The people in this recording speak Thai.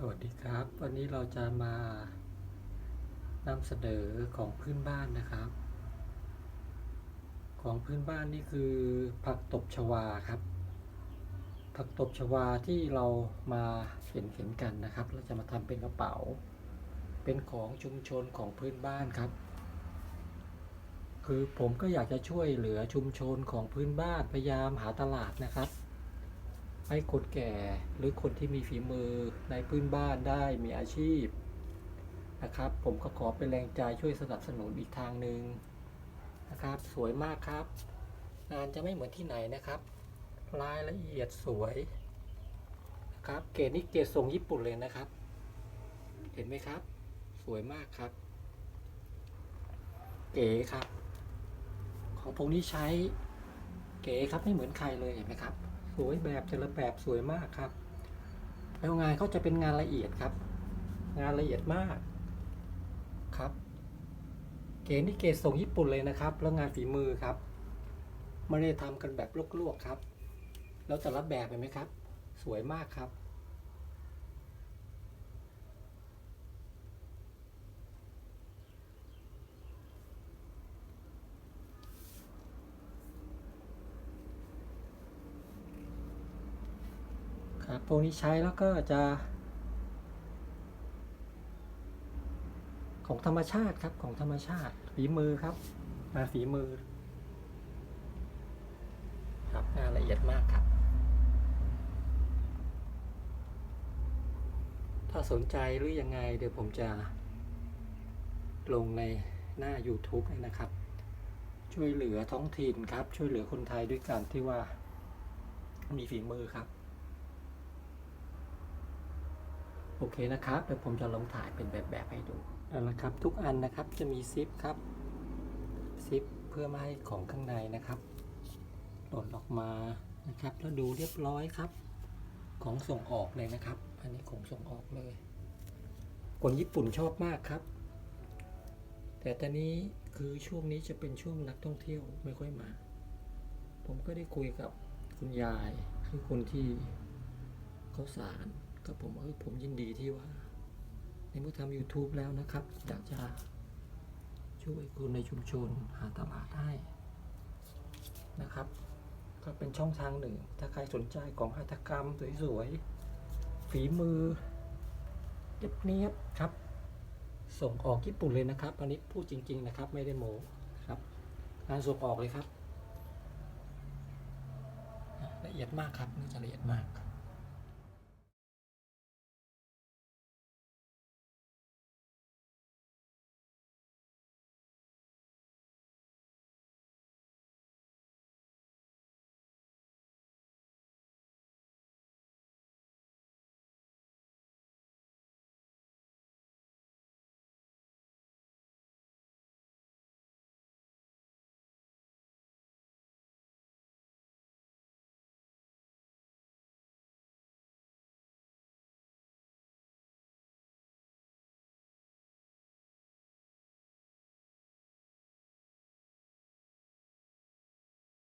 สวัสดีครับ วันนี้เราจะมานำเสนอของพื้นบ้านนะครับ ของพื้นบ้านนี่คือผักตบชวาครับ ผักตบชวาที่เรามาเห็นเห็นกันนะครับ เราจะมาทำเป็นกระเป๋า เป็นของชุมชนของพื้นบ้านครับ คือผมก็อยากจะช่วยเหลือชุมชนของพื้นบ้านพยายามหาตลาดนะครับ ให้คนแก่หรือคนที่มีฝีมือในพื้นบ้านได้มีอาชีพนะครับ ผมก็ขอเป็นแรงใจช่วยสนับสนุนอีกทางหนึ่งนะครับ สวยมากครับ งานจะไม่เหมือนที่ไหนนะครับ รายละเอียดสวยนะครับ เกรดนี้เกรดทรงญี่ปุ่นเลยนะครับ เห็นไหมครับ สวยมากครับ เก๋ครับ ของพวกนี้ใช้เก๋ครับไม่เหมือนใครเลยเห็นไหมครับ สวยแบบแต่ละแบบสวยมากครับ แล้วงานเขาจะเป็นงานละเอียดครับ งานละเอียดมากครับ เก๋นี่เกรดส่งญี่ปุ่นเลยนะครับ แล้วงานฝีมือครับไม่ได้ทำกันแบบลวกๆครับ แล้วแต่ละแบบเห็นไหมครับ สวยมากครับ ครับ พวกนี้ใช้แล้วก็จะ ของธรรมชาติครับของธรรมชาติฝีมือครับงานฝีมือ ครับงานละเอียดมากครับ ถ้าสนใจหรือยังไงเดี๋ยวผมจะลงในหน้า YouTube เลยนะครับ ช่วยเหลือท้องถิ่นครับ ช่วยเหลือคนไทยด้วยกันที่ว่ามีฝีมือครับ โอเคนะครับเดี๋ยวผมจะลองถ่ายเป็นแบบแบบๆให้ดูเอาละครับ ทุกอันนะครับจะมีซิปครับซิปเพื่อไม่ให้ของข้างในนะครับหล่นออกมานะครับ แล้วดูเรียบร้อยครับ ของส่งออกเลยนะครับ อันนี้ของส่งออกเลย คนญี่ปุ่นชอบมากครับ แต่ตอนนี้คือช่วงนี้จะเป็นช่วงนักท่องเที่ยวไม่ค่อยมา ผมก็ได้คุยกับคุณยายคือคนที่เขาสาร ก็ผมเออผมยินดีที่ว่า ในเมื่อทำ YouTube แล้วนะครับ อยากจะช่วยคนในชุมชนหาตลาดให้นะครับ ก็เป็นช่องทางหนึ่ง ถ้าใครสนใจของหัตถกรรมสวยๆฝีมือเนียบๆครับ ส่งออกญี่ปุ่นเลยนะครับอันนี้พูดจริง ๆ นะครับ ไม่ได้โมครับงานส่งออกเลยครับ ละเอียดมากครับนี่จะละเอียดมาก